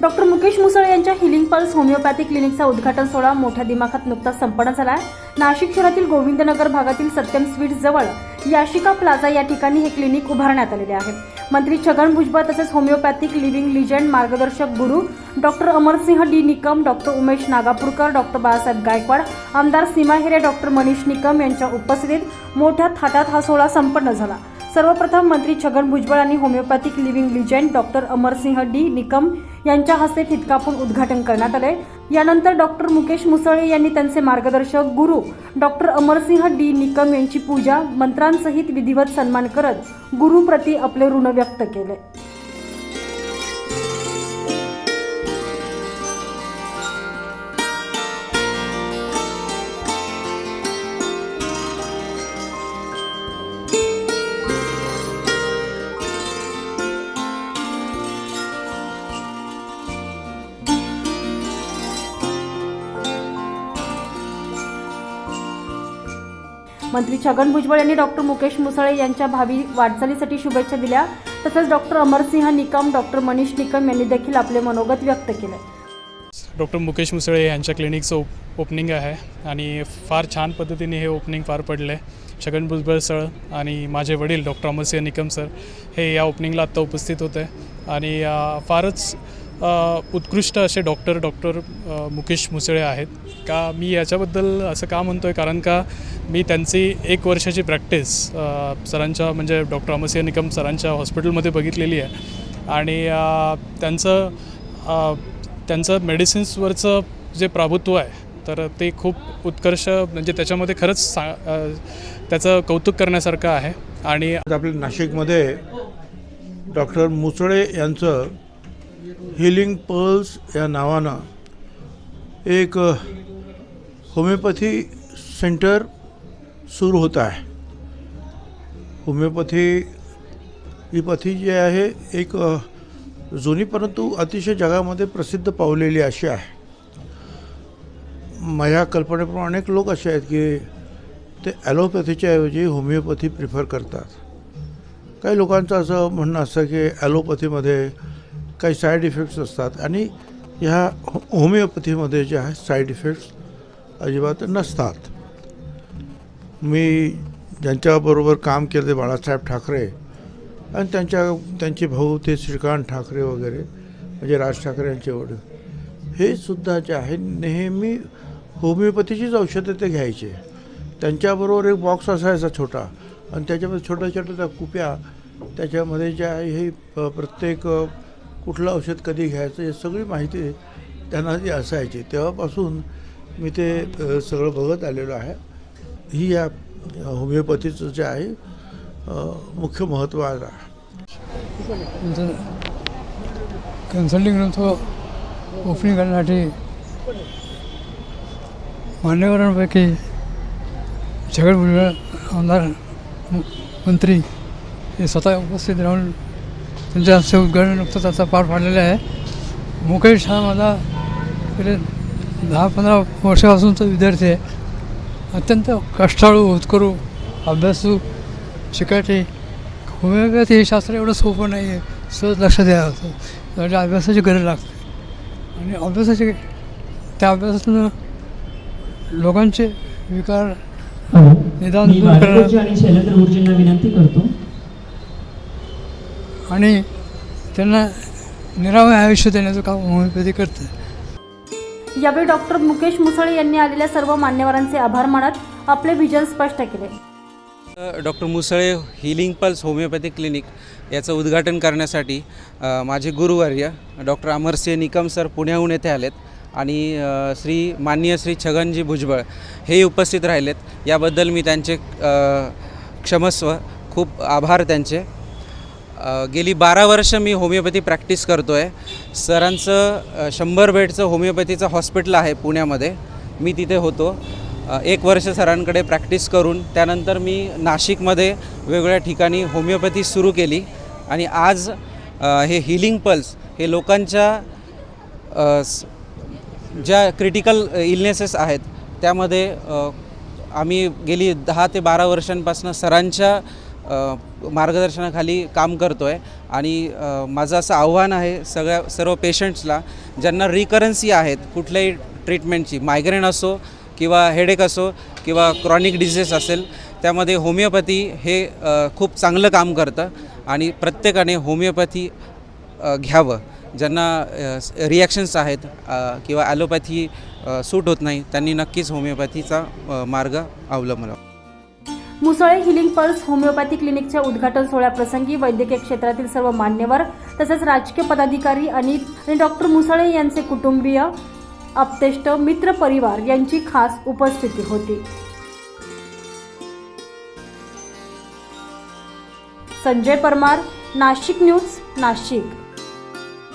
Doctor Mukesh Musale यांच्या healing pulse homeopathy क्लिनिकचा उद्घाटन सोहळा मोठ्या दिमाखात नुकताच संपन्न झाला आहे. नाशिक शहरातील गोविंदनगर भागातील सत्यम स्वीट्स जवळ याशिका प्लाझा या ठिकाणी हे क्लिनिक उभारण्यात आलेले आहे. मंत्री छगन भुजबळ तसेच होमिओपॅथिक लिव्हिंग लिजंड मार्गदर्शक गुरु doctor Amarsinh D Nikam doctor Umesh Nagapurkar doctor Balasaheb Gaikwad आमदार सीमा हिरे डॉक्टर मनीष निकम यांच्या उपस्थितीत मोठ्या थाटात हा सोहळा संपन्न झाला. सर्वप्रथम मंत्री छगन भुजबळ आणि homeopathic living legend doctor Amarsinh D. Nikam यांच्या हस्ते ठितकापून उद्घाटन करण्यात आले. यानंतर डॉक्टर मुकेश मुसळे यांनी त्यांचे मार्गदर्शक गुरु डॉक्टर अमरसिंह डी. निकम यांची पूजा मंत्रांसहित विधिवत सन्मान करत गुरुप्रती आपले ऋण व्यक्त केले. मंत्री छगन भुजबळ यांनी डॉक्टर मुकेश मुसळे यांच्या भावी वाटचालीसाठी शुभेच्छा दिल्या. तसेच डॉक्टर अमरसिंह निकम डॉक्टर मनीष निकम यांनी देखील आपले मनोगत व्यक्त केले. डॉक्टर मुकेश मुसळे यांच्या क्लिनिकचं ओप ओपनिंग आहे आणि फार छान पद्धतीने हे ओपनिंग पार पडलं. आहे छगन भुजबळ सर आणि माझे वडील डॉक्टर अमरसिंह निकम सर हे या ओपनिंगला आत्ता उपस्थित होते. आणि फारच उत्कृष्ट असे डॉक्टर डॉक्टर मुकेश मुसळे आहेत. का मी याच्याबद्दल असं का म्हणतो आहे कारण का मी त्यांची एक वर्षाची प्रॅक्टिस सरांच्या म्हणजे डॉक्टर अमरसिंह निकम सरांच्या हॉस्पिटलमध्ये बघितलेली आहे. आणि त्यांचं त्यांचं मेडिसिन्सवरचं जे प्रभुत्व आहे तर ते खूप उत्कर्ष म्हणजे त्याच्यामध्ये खरंच सा त्याचं कौतुक करण्यासारखं आहे. आणि आपल्या नाशिकमध्ये डॉक्टर मुसळे यांचं हिलिंग पर्ल्स या नावानं एक होमिओपॅथी सेंटर सुरू होत आहे. होमिओपॅथी ही पथी जी आहे एक जुनी परंतु अतिशय जगामध्ये प्रसिद्ध पावलेली अशी आहे. माझ्या कल्पनेप्रमाणे अनेक लोक असे आहेत की ते ॲलोपॅथीच्या ऐवजी होमिओपॅथी प्रिफर करतात. काही लोकांचं असं म्हणणं असतं की ॲलोपॅथीमध्ये काही साईड इफेक्ट्स असतात. आणि ह्या होमिओपॅथीमध्ये जे आहे साईड इफेक्ट्स अजिबात नसतात. मी ज्यांच्याबरोबर काम केले बाळासाहेब ठाकरे आणि त्यांच्या त्यांचे भाऊ ते श्रीकांत ठाकरे वगैरे म्हणजे राज ठाकरे यांचे वडील हे सुद्धा जे आहे नेहमी होमिओपॅथीचीच औषधं ते घ्यायचे. त्यांच्याबरोबर एक बॉक्स असायचा छोटा आणि त्याच्यामध्ये छोट्या छोट्या त्या कुप्या त्याच्यामध्ये जे आहे हे प्रत्येक कुठलं औषध कधी घ्यायचं हे सगळी माहिती त्यांना ती असायची. तेव्हापासून मी ते सगळं बघत आलेलो आहे. ही या होमिओपॅथीचं जे आहे मुख्य महत्त्व आहे. म्हणजे नंतर कन्सल्टिंग ग्रंथ ओपनिंग करण्यासाठी मान्यवरांपैकी छगन भुजबळ आमदार मंत्री हे स्वतः उपस्थित राहून त्यांच्या हस्ते उद्घाटन नुकतंच आता पार पाडलेलं आहे. मुकेश हा माझा गेले दहा पंधरा वर्षापासूनचा विद्यार्थी आहे. अत्यंत कष्टाळू होतकरू अभ्यासू शिकायचे. होमिओपॅथी हे शास्त्र एवढं सोपं नाही आहे सहज लक्ष द्यावं त्यासाठी अभ्यासाची गरज लागते. आणि अभ्यासाची त्या अभ्यासातून लोकांचे विकार निदान शैलेंद्र गुरुजींना विनंती करतो. आणि त्यांना निरामय आयुष्य देण्याचं काम होमिओपॅथी करते यावेळी डॉक्टर मुकेश मुसळे यांनी आलेल्या सर्व मान्यवरांचे आभार मानत आपले विजन स्पष्ट केले. Doctor Musale healing pulse homeopathic clinic याचं उद्घाटन करण्यासाठी माझे गुरुवर्य डॉक्टर अमरसिंह निकम सर पुण्याहून येथे आलेत आणि श्री माननीय श्री छगनजी भुजबळ हे उपस्थित राहिलेत. याबद्दल मी त्यांचे क्षमस्व खूप आभार त्यांचे. अ, गेली बारा वर्ष मी होमिओपॅथी प्रॅक्टिस करतो आहे सरांचं शंभर बेडचं होमिओपॅथीचं हॉस्पिटल आहे पुण्यामध्ये. मी तिथे होतो. एक वर्ष सरांकडे प्रॅक्टिस करून त्यानंतर मी नाशिकमध्ये वेगवेगळ्या ठिकाणी होमिओपॅथी सुरू केली. आणि आज हे हिलिंग पल्स हे लोकांच्या ज्या क्रिटिकल इलनेसेस आहेत त्यामध्ये आम्ही गेली दहा ते बारा वर्षांपासून सरांच्या मार्गदर्शनाखाली काम करतो आहे आणि माझं असं आव्हान आहे सगळ्या सर्व पेशंट्सला ज्यांना रिकरन्सी आहेत कुठल्याही ट्रीटमेंटची मायग्रेन असो किंवा हेडेक असो किंवा क्रॉनिक डिझीज असेल त्यामध्ये होमिओपॅथी हे खूप चांगलं काम करतं. आणि प्रत्येकाने होमिओपॅथी घ्यावं. ज्यांना रिॲक्शन्स आहेत किंवा ॲलोपॅथी सूट होत नाही त्यांनी नक्कीच होमिओपॅथीचा मार्ग अवलंबला मुसळे हिलिंग पल्स होमिओपॅथी क्लिनिकच्या उद्घाटन सोहळ्याप्रसंगी वैद्यकीय क्षेत्रातील सर्व मान्यवर तसेच राजकीय पदाधिकारी आणि आणि डॉक्टर मुसळे यांचे कुटुंबीय अपतेष्ट मित्र परिवार यांची खास उपस्थिती होती. संजय परमार नाशिक न्यूज नाशिक.